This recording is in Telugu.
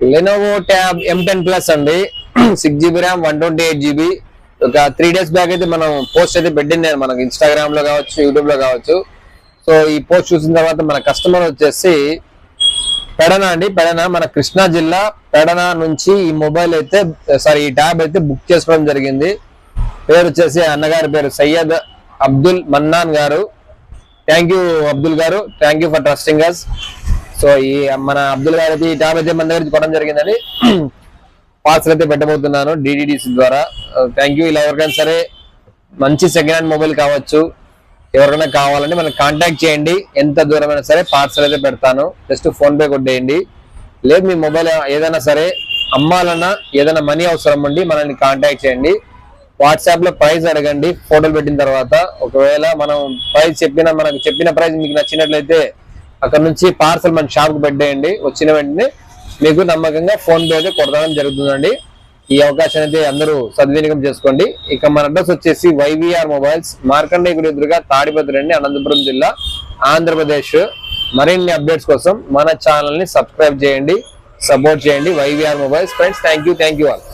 Lenovo tab M ten plus అండి. Six GB RAM one twenty eight GB ఒక త్రీ డేస్ బ్యాక్ అయితే మనం పోస్ట్ అయితే పెట్టింది మనకి ఇన్స్టాగ్రామ్లో కావచ్చు యూట్యూబ్లో కావచ్చు. సో ఈ పోస్ట్ చూసిన తర్వాత మన కస్టమర్ వచ్చేసి పెడన అండి? పెడన? మన కృష్ణా జిల్లా పెడన నుంచి ఈ మొబైల్ అయితే సారీ ఈ ట్యాబ్ అయితే బుక్ చేసుకోవడం జరిగింది. పేరు వచ్చేసి అన్నగారి పేరు సయ్యద్ అబ్దుల్ మన్నాన్ గారు. థ్యాంక్ యూ అబ్దుల్ గారు. Thank you for trusting us so ఈ మన అబ్దుల్ గారు అయితే ఈ ట్యాబ్ అయితే మన దగ్గర కొనడం జరిగిందని పార్సల్ అయితే పెట్టబోతున్నాను డిడిడిసి ద్వారా. Uh, థ్యాంక్ యూ ఇలా ఎవరికైనా సరే మంచి సెకండ్ హ్యాండ్ మొబైల్ కావచ్చు ఎవరికైనా కావాలంటే మనకి కాంటాక్ట్ చేయండి. ఎంత దూరమైనా సరే పార్సల్ అయితే పెడతాను. జస్ట్ ఫోన్ పే కొట్టేయండి. లేదు మీ మొబైల్ ఏదైనా సరే అమ్మాలన్నా ఏదైనా మనీ అవసరం ఉండి మనల్ని కాంటాక్ట్ చేయండి. వాట్సాప్లో ప్రైస్ అడగండి. ఫోటోలు పెట్టిన తర్వాత ఒకవేళ మనం ప్రైస్ చెప్పిన మనకు చెప్పిన ప్రైస్ మీకు నచ్చినట్లయితే అక్కడ నుంచి పార్సల్ మన షాప్కి పెట్టేయండి వచ్చిన వెంటనే మీకు నమ్మకంగా ఫోన్ పే అయితే కొడతాడం జరుగుతుందండి. ఈ అవకాశం అయితే అందరూ సద్వినియోగం చేసుకోండి. ఇక మన అడ్రస్ వచ్చేసి వైవిఆర్ మొబైల్స్ మార్కండే గుడి ఎదురుగా తాడిపత్రి అండి అనంతపురం జిల్లా ఆంధ్రప్రదేశ్. మరిన్ని అప్డేట్స్ కోసం మన ఛానల్ని సబ్స్క్రైబ్ చేయండి సపోర్ట్ చేయండి. YVR mobiles. Friends thank you thank you all